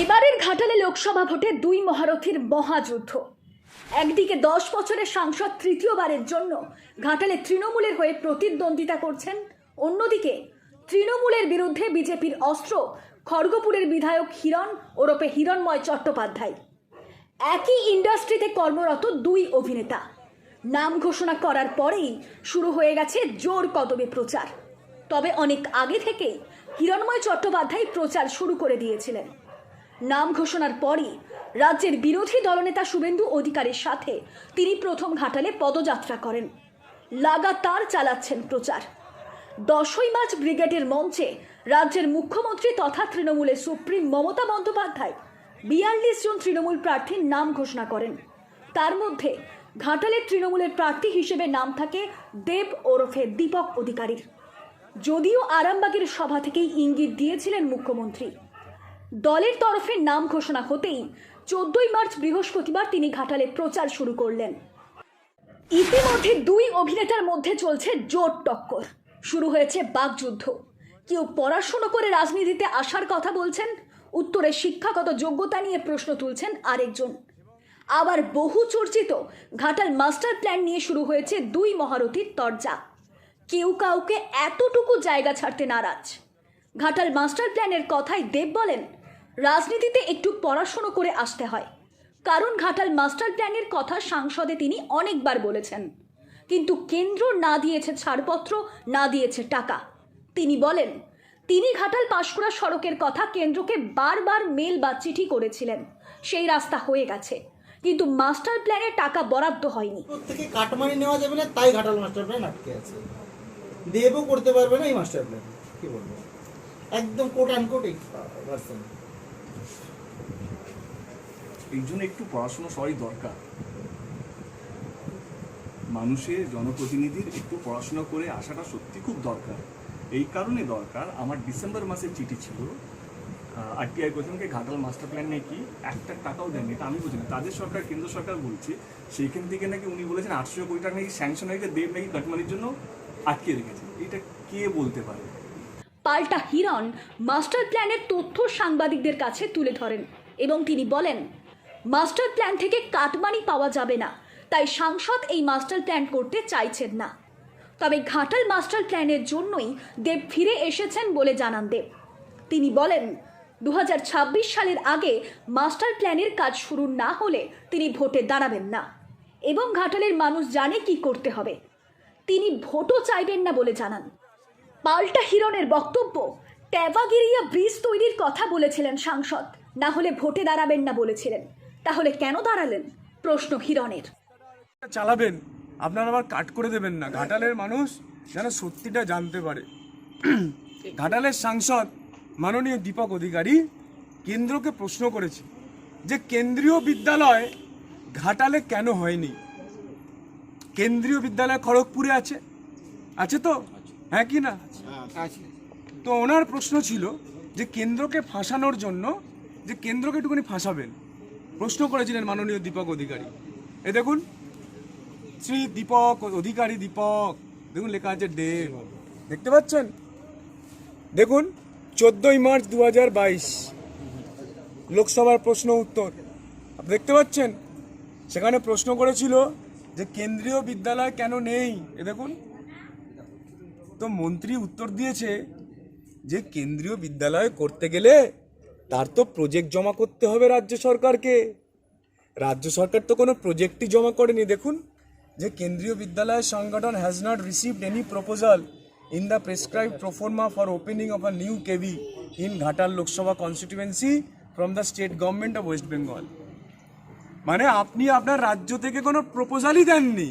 এবারের ঘাটালে লোকসভা ভোটে দুই মহারথীর মহাযুদ্ধ। একদিকে দশ বছরের সাংসদ তৃতীয়বারের জন্য ঘাটালে তৃণমূলের হয়ে প্রতিদ্বন্দ্বিতা করছেন, অন্যদিকে তৃণমূলের বিরুদ্ধে বিজেপির অস্ত্র খড়গপুরের বিধায়ক হিরণ ওরপে হিরণময় চট্টোপাধ্যায়। একই ইন্ডাস্ট্রিতে কর্মরত দুই অভিনেতা। নাম ঘোষণা করার পরেই শুরু হয়ে গেছে জোর কদমে প্রচার। তবে অনেক আগে থেকেই হিরণময় চট্টোপাধ্যায় প্রচার শুরু করে দিয়েছিলেন। নাম ঘোষণার পরই রাজ্যের বিরোধী দলনেতা শুভেন্দু অধিকারীর সাথে তিনি প্রথম ঘাটালে পদযাত্রা করেন। লাগাতার চালাচ্ছেন প্রচার। দশই মার্চ ব্রিগেডের মঞ্চে রাজ্যের মুখ্যমন্ত্রী তথা তৃণমূলের সুপ্রিম মমতা বন্দ্যোপাধ্যায় বিয়াল্লিশ জন তৃণমূল প্রার্থীর নাম ঘোষণা করেন। তার মধ্যে ঘাটালের তৃণমূলের প্রার্থী হিসেবে নাম থাকে দেব ওরফে দীপক অধিকারীর। যদিও আরামবাগের সভা থেকেই ইঙ্গিত দিয়েছিলেন মুখ্যমন্ত্রী। দলের তরফে নাম ঘোষণা হতেই চোদ্দই মার্চ বৃহস্পতিবার তিনি ঘাটালে প্রচার শুরু করলেন। ইতিমধ্যে দুই অভিনেতার মধ্যে চলছে জোর টক্কর। শুরু হয়েছে বাকযুদ্ধ। কেউ পড়াশুনো করে রাজনীতিতে আসার কথা বলছেন, উত্তরে শিক্ষাগত যোগ্যতা নিয়ে প্রশ্ন তুলছেন আরেকজন। আবার বহু চর্চিত ঘাটাল মাস্টার প্ল্যান নিয়ে শুরু হয়েছে দুই মহারথীর তরজা। কেউ কাউকে এতটুকু জায়গা ছাড়তে নারাজ। ঘাটাল মাস্টার প্ল্যানের কথাই দেব বলেন রাজনীতিতে একটু পড়াশুনো করে আসতে হয়। কারণ ঘাটাল মাস্টার প্ল্যানের কথা সাংসদে তিনি অনেকবার বলেছেন। কিন্তু কেন্দ্র না দিয়েছে ছাড়পত্র, না দিয়েছে টাকা। তিনি বলেন, তিনি ঘাটাল পাঁশকুড়া সড়কের কথা কেন্দ্রকে বারবার মেল বা চিঠি করেছিলেন। সেই রাস্তা হয়ে গেছে। কিন্তু মাস্টার প্ল্যানে টাকা বরাদ্দ হয়নি। নেওয়া যাবে না, তাই ঘাটাল মাস্টার প্ল্যান আটকে আছে। দেবও করতে পারবে না এই মাস্টার প্ল্যান। কি বলব? একদম কোট এই ভার্সন এই জন্য একটু পড়াশোনা সবাই দরকার। মানুষের জনপ্রতিনিধির একটু পড়াশোনা করে আসাটা সত্যি খুব দরকার। এই কারণে দরকার, আমার ডিসেম্বর মাসের চিঠি ছিল। আরটিআই কোচিংকে ঘাটাল মাস্টার প্ল্যান নিয়ে কি একটা টাকাও দেননি। এটা আমি বুঝি না, তাদের সরকার, কেন্দ্র সরকার বলছে, সেইখান থেকে নাকি উনি বলেছেন আটশো কোটি টাকা নাকি স্যাংশন হয়েছে, দেব নাকি কাটমানির জন্য আটকে রেখেছে। এটা কে বলতে পারে? পাল্টা হিরণ মাস্টার প্ল্যানের তথ্য সাংবাদিকদের কাছে তুলে ধরেন এবং তিনি বলেন, মাস্টার প্ল্যান থেকে কাটমানি পাওয়া যাবে না, তাই সাংসদ এই মাস্টার প্ল্যান করতে চাইছেন না। তবে ঘাটাল মাস্টার প্ল্যানের জন্যই দেব ফিরে এসেছেন বলে জানান দেব। তিনি বলেন দু হাজার ছাব্বিশ সালের আগে মাস্টার প্ল্যানের কাজ শুরু না হলে তিনি ভোটে দাঁড়াবেন না এবং ঘাটালের মানুষ জানে কি করতে হবে। তিনি ভোটও চাইবেন না বলে জানান। পাল্টা হিরণের বক্তব্য। ট্যাভাগিরিয়া ব্রিজ তৈরির কথা বলেছিলেন সাংসদ। না হলে ভোটে দাঁড়াবেন না বলেছিলেন। তাহলে কেন দাঁড়ালেন? প্রশ্ন হিরণের। চালাবেন। আপনারা আবার কাট করে দেবেন না। ঘাটালের মানুষ যেন সত্যিটা জানতে পারে। ঘাটালের সাংসদ মাননীয় দীপক অধিকারী কেন্দ্রকে প্রশ্ন করেছে যে কেন্দ্রীয় বিদ্যালয় ঘাটালে কেন হয়নি? কেন্দ্রীয় বিদ্যালয় খড়গপুরে আছে? আছে তো? হ্যাঁ কি না? তো ওনার প্রশ্ন ছিল যে কেন্দ্রকে ফাঁসানোর জন্য যে কেন্দ্রকে একটুখানি ফাঁসাবেন। প্রশ্ন করেছিলেন মাননীয় দীপক অধিকারী। এ দেখুন শ্রী দীপক অধিকারী দীপক দেখুন লেখা আছে দেব। দেখতে পাচ্ছেন? দেখুন চোদ্দই মার্চ দু হাজার বাইশ লোকসভার প্রশ্ন উত্তর। আপনি দেখতে পাচ্ছেন? সেখানে প্রশ্ন করেছিল যে কেন্দ্রীয় বিদ্যালয় কেন নেই? এ দেখুন। তো মন্ত্রী উত্তর দিয়েছে যে কেন্দ্রীয় বিদ্যালয় করতে গেলে তার তো প্রজেক্ট জমা করতে হবে রাজ্য সরকারকে। রাজ্য সরকার তো কোনো প্রজেক্টই জমা করেনি। দেখুন, যে Kendriya Vidyalaya Sangathan has not received any proposal in the prescribed proforma for opening of a new KV in Ghatal Lok Sabha constituency from the state government of West Bengal মানে আপনি আপনার রাজ্য থেকে কোনো প্রপোজালই দেননি।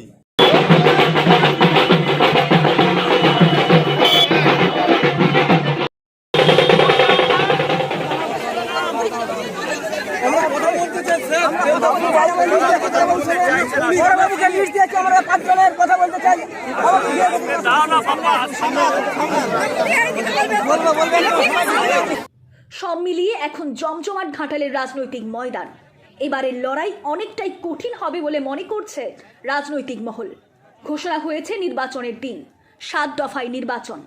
আমরা পাঁচজনের কথা বলতে চাই। সব মিলিয়ে এখন জমজমাট ঘাটালের রাজনৈতিক ময়দান। এবারের লড়াই অনেকটাই কঠিন হবে বলে মনে করছে রাজনৈতিক মহল। ঘোষণা হয়েছে নির্বাচনের দিন সাত দফায় নির্বাচন।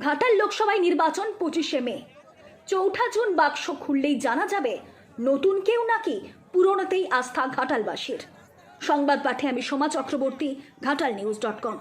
ঘাটাল লোকসভায় নির্বাচন পঁচিশে মে। চৌঠা জুন বাক্স খুললেই জানা যাবে, নতুন কেউ নাকি পুরনোতেই আস্থা ঘাটালবাসীর। সংবাদ পাঠে আমি Soma Chakraborty, Ghatal news dot com